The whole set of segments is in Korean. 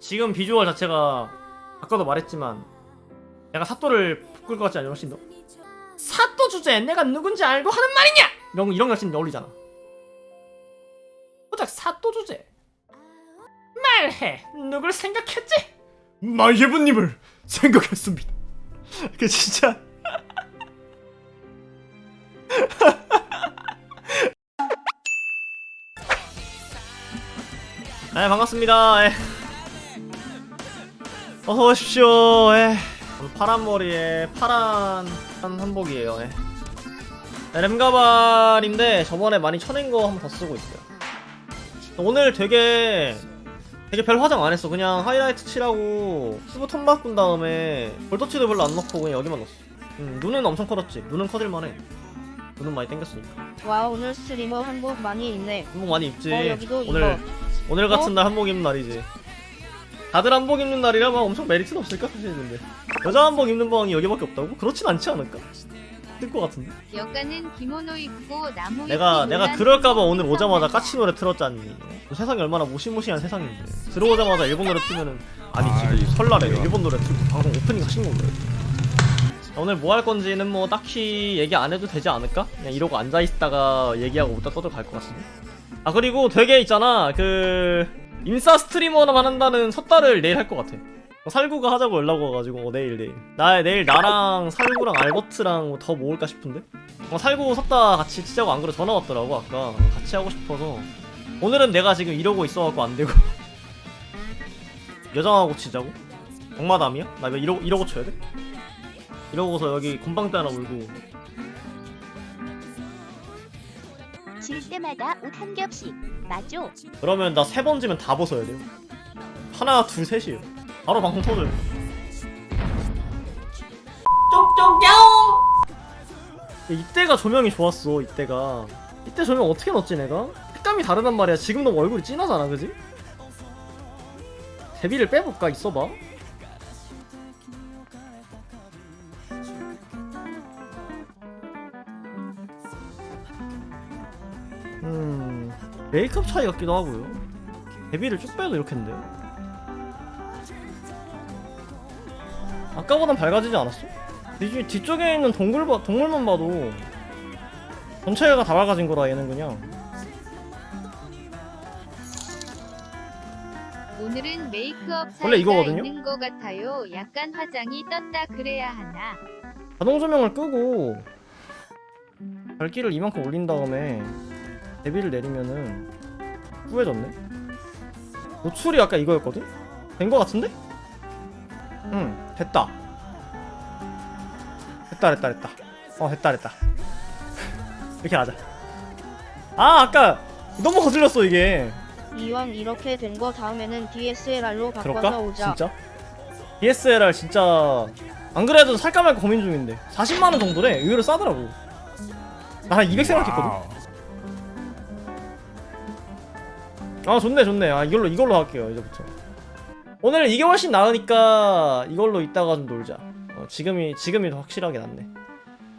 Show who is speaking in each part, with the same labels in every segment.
Speaker 1: 지금 비주얼 자체가 아까도 말했지만 내가 사또를 볶을 것 같지 않냐 훨씬 더? 사또 주제에 내가 누군지 알고 하는 말이냐! 이런 거 이런 거 훨씬 어울리잖아. 고작 사또 주제. 말해! 누굴 생각했지? 마예부님을 생각했습니다. 그 진짜. 네 반갑습니다. 예. 어서 오십시오 예. 오늘 파란 머리에 파란 한 한복이에요 예. 네, 램가발인데 저번에 많이 쳐낸 거 한번 더 쓰고 있어요 오늘 되게 되게 별 화장 안 했어 그냥 하이라이트 칠하고 피부 톤 바꾼 다음에 볼터치도 별로 안 넣고 그냥 여기만 넣었어 음, 눈은 엄청 커졌지 눈은 커질만해 눈은 많이 땡겼으니까
Speaker 2: 와 오늘 스트리머 한복 많이 있네.
Speaker 1: 한복 많이 입지
Speaker 2: 어 여기도
Speaker 1: 오늘
Speaker 2: 이거.
Speaker 1: 오늘 같은
Speaker 2: 어?
Speaker 1: 날 한복 입는 날이지. 다들 한복 입는 날이라면 엄청 메리트는 없을까 사실 근데 여자 한복 입는 방이 여기밖에 없다고? 그렇진 않지 않을까? 뜰것 같은데.
Speaker 3: 여가는 기모노 입고 나무
Speaker 1: 내가 내가 그럴까봐 오늘 오자마자
Speaker 3: 성
Speaker 1: 까치 노래 틀었잖니. 세상이 얼마나 무시무시한 세상인데 들어오자마자 일본 노래 틀면은 아니 지금 설날에 일본 노래 틀고 방송 오프닝 하신 건가요? 오늘 뭐 할 건지는 뭐 딱히 얘기 안 해도 되지 않을까? 그냥 이러고 앉아 있다가 얘기하고 웃다 떠들 갈것 같은데. 아 그리고 되게 있잖아 그 인싸 스트리머만 한다는 섣달을 내일 할 것 같아. 어, 살구가 하자고 연락 와가지고 어, 내일 내일. 나 내일 나랑 살구랑 알버트랑 뭐더 모을까 싶은데? 어, 살구 섰다 같이 치자고 안 그래 전화 왔더라고 아까. 같이 하고 싶어서. 오늘은 내가 지금 이러고 있어갖고 안 되고. 여장하고 치자고? 정마담이야? 나 이러, 이러고 쳐야 돼? 이러고서 여기 곰방대 하나 물고
Speaker 4: 질 때마다 옷 한 겹씩. 맞죠?
Speaker 1: 그러면 나 세 번 지면 다 벗어야 돼요. 하나 둘 셋이에요. 바로 방송 터져요. 쪽쪽뿅 이때가 조명이 좋았어 이때가. 이때 조명 어떻게 넣었지 내가? 색감이 다르단 말이야. 지금 너무 얼굴이 진하잖아 그지? 데뷔를 빼볼까? 있어봐 메이크업 차이 같기도 하고요 데뷔를 쭉 빼도 이렇게인데 아까보단 밝아지지 않았어? 뒤, 뒤쪽에 있는 동굴 봐, 동물만 봐도 전체가 다 밝아진 거라 얘는 그냥
Speaker 3: 오늘은 메이크업
Speaker 1: 원래 이거거든요?
Speaker 3: 있는 것 같아요. 약간 화장이 떴다 그래야 하나.
Speaker 1: 자동 조명을 끄고 밝기를 이만큼 올린 다음에 데뷔를 내리면은 뿌해졌네? 노출이 아까 이거였거든? 된 거 같은데? 응 됐다. 됐다 됐다 됐다. 어 됐다 됐다. 이렇게 하자. 아 아까 너무 거슬렸어 이게.
Speaker 2: 이왕 이렇게 된 거 다음에는 DSLR로 바꿔서
Speaker 1: 그럴까?
Speaker 2: 오자.
Speaker 1: 진짜? DSLR 진짜 안 그래도 살까 말까 고민 중인데. 40만원 정도래. 의외로 싸더라고. 나 한 200 생각했거든 아 좋네 좋네. 아 이걸로 이걸로 할게요 이제부터. 오늘 이게 훨씬 나으니까 이걸로 이따가 좀 놀자. 어, 지금이 지금이 더 확실하게 낫네.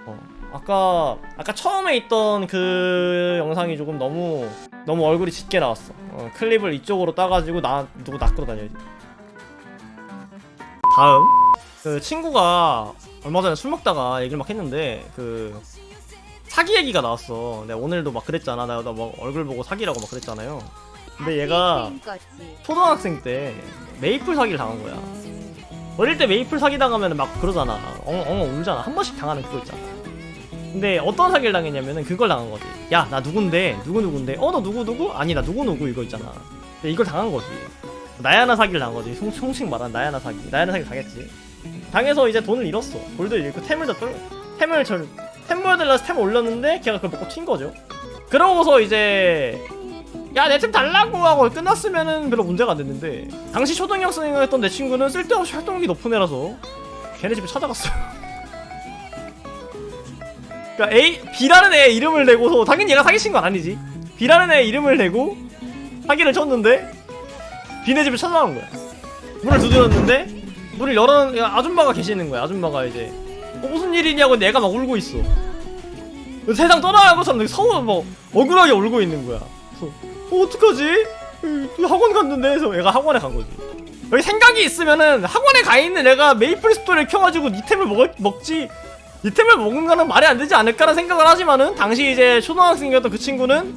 Speaker 1: 어 아까 아까 처음에 있던 그 영상이 조금 너무 너무 얼굴이 짙게 나왔어. 어, 클립을 이쪽으로 따가지고 나 누구 낚으러 다녀야지. 다음. 그 친구가 얼마 전에 술 먹다가 얘기를 막 했는데 그 사기 얘기가 나왔어. 내가 오늘도 막 그랬잖아. 나, 나막 얼굴 보고 사기라고 막 그랬잖아요 근데 얘가. 초등학생 때 메이플 사기를 당한 거야. 어릴 때 메이플 사기 당하면 막 그러잖아. 엉엉 울잖아. 한 번씩 당하는 그거 있잖아. 근데 어떤 사기를 당했냐면은 그걸 당한 거지. 야, 나 누군데? 누구 누군데? 어, 너 누구 누구? 아니, 나 누구 누구 이거 있잖아. 근데 이걸 당한 거지. 나야나 사기를 당한 거지. 송, 송식 말한 나야나 사기. 나야나 사기 당했지. 당해서 이제 돈을 잃었어. 돌도 잃고 템을 다 떨, 템을 절, 템 모여달라서 템 올렸는데 걔가 그걸 먹고 튄 거죠. 그러고서 이제 야 내 템 달라고 하고 끝났으면은 별로 문제가 안 됐는데. 당시 초등학생이었던 내 친구는 쓸데없이 활동력이 높은 애라서 걔네 집에 찾아갔어요. 그니까 A, B라는 애 이름을 내고서 당연히 얘가 사기친 건 아니지. B라는 애 이름을 내고 사기를 쳤는데 B네 집에 찾아간 거야. 문을 두드렸는데 문을 열어 아줌마가 계시는 거야. 아줌마가 이제 어, 무슨 일이냐고 내가 막 울고 있어. 세상 떠나가고서는 서울 뭐 억울하게 울고 있는 거야 그래서 어, 어떡하지? 으, 학원 갔는데? 해서 얘가 학원에 간 거지. 여기 생각이 있으면은 학원에 가 있는 내가 메이플 스토리를 켜가지고 니템을 먹, 먹지 니템을 먹은 거는 말이 안 되지 않을까라는 생각을 하지만은 당시 이제 초등학생이었던 그 친구는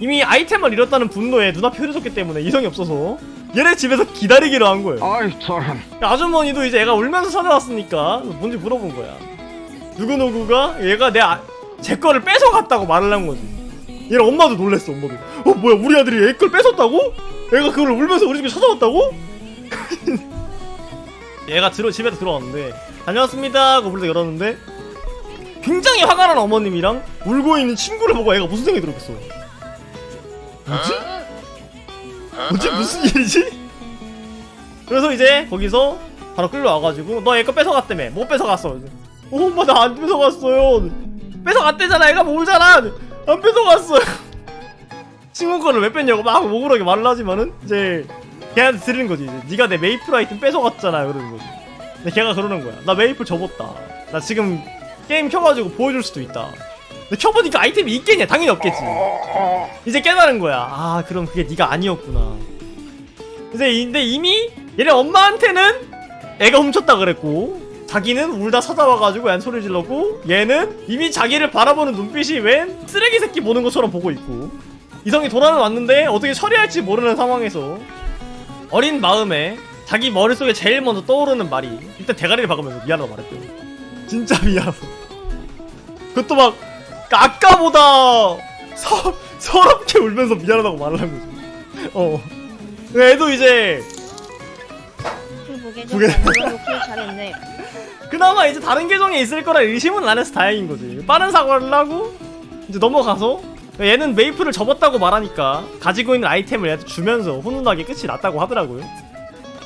Speaker 1: 이미 아이템을 잃었다는 분노에 눈앞이 흐려졌기 때문에 이성이 없어서 얘네 집에서 기다리기로 한 거예요.
Speaker 5: 아이 저런
Speaker 1: 아주머니도 이제 애가 울면서 찾아왔으니까 뭔지 물어본 거야. 누구누구가 얘가 내 아, 제 거를 뺏어갔다고 말을 한 거지 얘는 엄마도 놀랬어 엄마도. 어 뭐야 우리 아들이 얘걸 뺏었다고? 얘가 그걸 울면서 우리 집에 찾아왔다고? 얘가 들어 집에 들어왔는데 다녀왔습니다. 하고 문을 열었는데 굉장히 화가 난 어머님이랑 울고 있는 친구를 보고 애가 무슨 생각이 들었겠어. 뭐지? 뭐지? 무슨 일이지? 그래서 이제 거기서 바로 끌려와가지고 너얘거 뺏어갔다며 못 뺏어갔어 어, 엄마 나 안 뺏어갔어요 뺏어갔대잖아. 애가 모르잖아 안 뺏어갔어요. 친구 거를 왜 뺐냐고 막 억울하게 말을 하지만은 이제 걔한테 들리는 거지. 이제 네가 내 메이플 아이템 뺏어갔잖아 그러는 거지. 근데 걔가 그러는 거야. 나 메이플 접었다. 나 지금 게임 켜가지고 보여줄 수도 있다. 근데 켜보니까 아이템이 있겠냐? 당연히 없겠지. 이제 깨달은 거야. 아 그럼 그게 네가 아니었구나. 이제 이- 근데 이미 얘네 엄마한테는 애가 훔쳤다 그랬고 자기는 울다 찾아와가지고 얀 소리 질렀고 얘는 이미 자기를 바라보는 눈빛이 웬 쓰레기 새끼 보는 것처럼 보고 있고 이성이 돌아는 왔는데 어떻게 처리할지 모르는 상황에서 어린 마음에 자기 머릿속에 제일 먼저 떠오르는 말이 일단 대가리를 박으면서 미안하다 말했대요. 진짜 미안하다. 그것도 막 아까보다 서, 서럽게 울면서 미안하다고 말을 한 거지. 어. 애도 이제 개.
Speaker 2: 만들어놓길 잘했네.
Speaker 1: 그나마 이제 다른 계정에 있을 거라 의심은 안 해서 다행인 거지. 빠른 사과를 하고 이제 넘어가서 얘는 메이플을 접었다고 말하니까 가지고 있는 아이템을 얘한테 주면서 훈훈하게 끝이 났다고 하더라고요.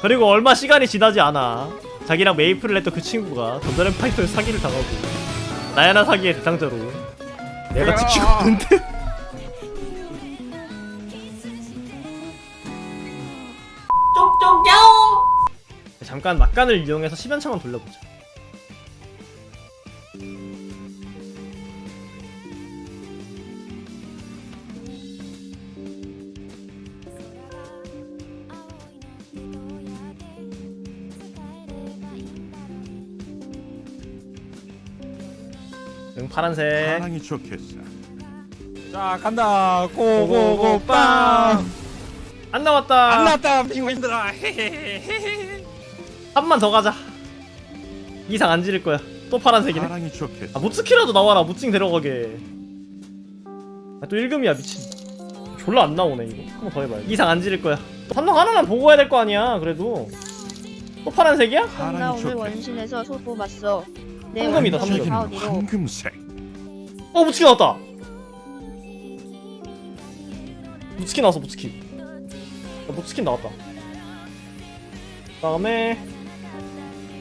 Speaker 1: 그리고 얼마 시간이 지나지 않아 자기랑 메이플을 했던 그 친구가 전자렘 파이터의 사기를 당하고 나야나 사기의 대상자로 내가 지키고 있는데 잠깐 막간을 이용해서 10연차만 돌려보자 응 파란색.
Speaker 6: 사랑이 좋겠어.
Speaker 7: 자 간다. 고고고 빵!
Speaker 1: 안 나왔다.
Speaker 7: 안 났다 핑구인들아
Speaker 1: 한번더 가자. 이상 안 지를 거야. 또 파란색이네.
Speaker 6: 사랑이.
Speaker 1: 아 무츠키라도 나와라. 무칭 데려가게 아 또 1금이야 미친. 졸라 안 나오네 이거. 한 번 더 해봐야 이상 안 지를 거야. 삼성 하나만 보고 가야 될 거 아니야 그래도. 또 파란색이야?
Speaker 2: 나
Speaker 6: 사랑이
Speaker 2: 오늘. 원신에서 소 뽑았어. 내
Speaker 1: 황금이다,
Speaker 2: 원신
Speaker 1: 황금.
Speaker 2: 가운데로.
Speaker 6: 황금색.
Speaker 1: 어 무츠키 나왔다. 무츠키 나왔어 무츠키. 야, 무츠키 나왔다. 다음에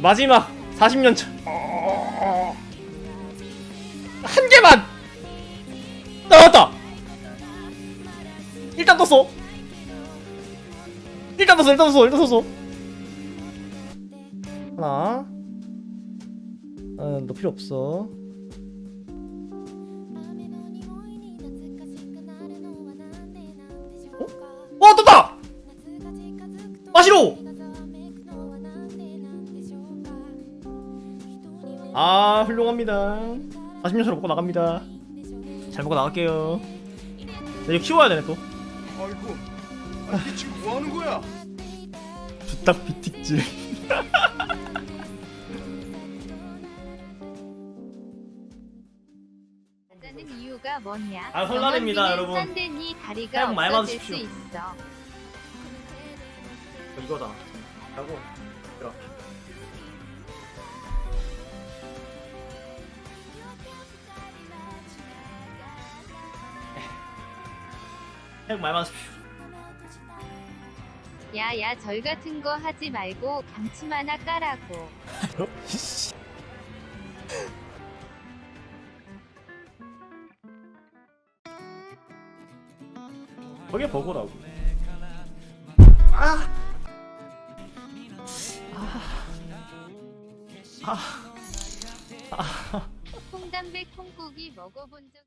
Speaker 1: 마지막 40년차 한 개만 나왔다. 일단 떴어. 일단 떴어 일단 떴어 일단 떴어. 하나. 어, 너 필요 없어. 어? 떴다! 마시로 훌륭합니다 40년차로 먹고 나갑니다 잘 먹고 나갈게요 자, 이거 키워야 되네 또
Speaker 6: 아이고, 아, 이 친구 뭐 하는 거야?
Speaker 1: 부탁 비틱질
Speaker 3: 하자는 이유가 뭐냐?
Speaker 1: 아, 설날입니다, 여러분.
Speaker 3: 다리가 없어질
Speaker 1: 받으십시오.
Speaker 3: 있어.
Speaker 1: 이거잖아 하고 핵 많이 받으십시오
Speaker 3: 야야 절 같은 거 하지 말고 감침 하나 까라고.
Speaker 1: 저게 버거라고. 아. 아. 아.
Speaker 3: 콩담배 콩국이 먹어본 적.